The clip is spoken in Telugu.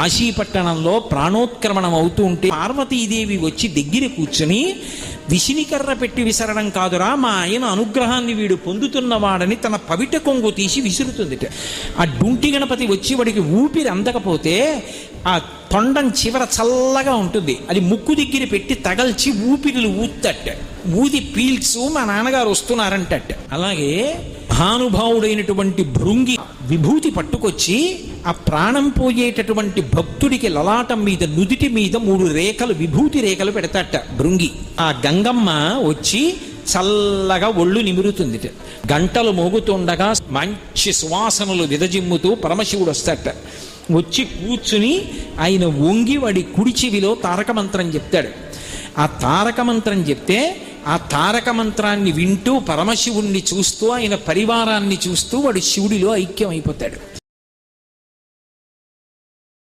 కాశీపట్టణంలో ప్రాణోత్క్రమణం అవుతూ ఉంటే పార్వతీదేవి వచ్చి దగ్గర కూర్చుని విసినికర్ర పెట్టి విసరడం కాదురా మా ఆయన అనుగ్రహాన్ని వీడు పొందుతున్నవాడని తన పవిట కొంగు తీసి విసురుతుంది ఆ డుంటి గణపతి వచ్చి వాడికి ఊపిరి అందకపోతే ఆ తొండం చివర చల్లగా ఉంటుంది. అది ముక్కు దగ్గర పెట్టి తగల్చి ఊపిరిలు ఊత్తట్ట. ఊది పీల్చు మా నాన్నగారు వస్తున్నారంటట అలాగే మహానుభావుడైనటువంటి భృంగి విభూతి పట్టుకొచ్చి ఆ ప్రాణం పోయేటటువంటి భక్తుడికి లలాటం మీద నుదిటి మీద మూడు రేఖలు విభూతి రేఖలు పెడతాట భృంగి. ఆ గంగమ్మ వచ్చి చల్లగా ఒళ్ళు నిమురుతుంది. గంటలు మోగుతుండగా మంచి సువాసనలు విదజిమ్ముతూ పరమశివుడు వస్తాట. వచ్చి కూర్చుని ఆయన వంగి వాడి కుడిచివిలో తారక మంత్రం చెప్తాడు. ఆ తారక మంత్రం చెప్తే ఆ తారక మంత్రాన్ని వింటూ పరమశివుణ్ణి చూస్తూ ఆయన పరివారాన్ని చూస్తూ వాడు శివుడిలో ఐక్యం అయిపోతాడు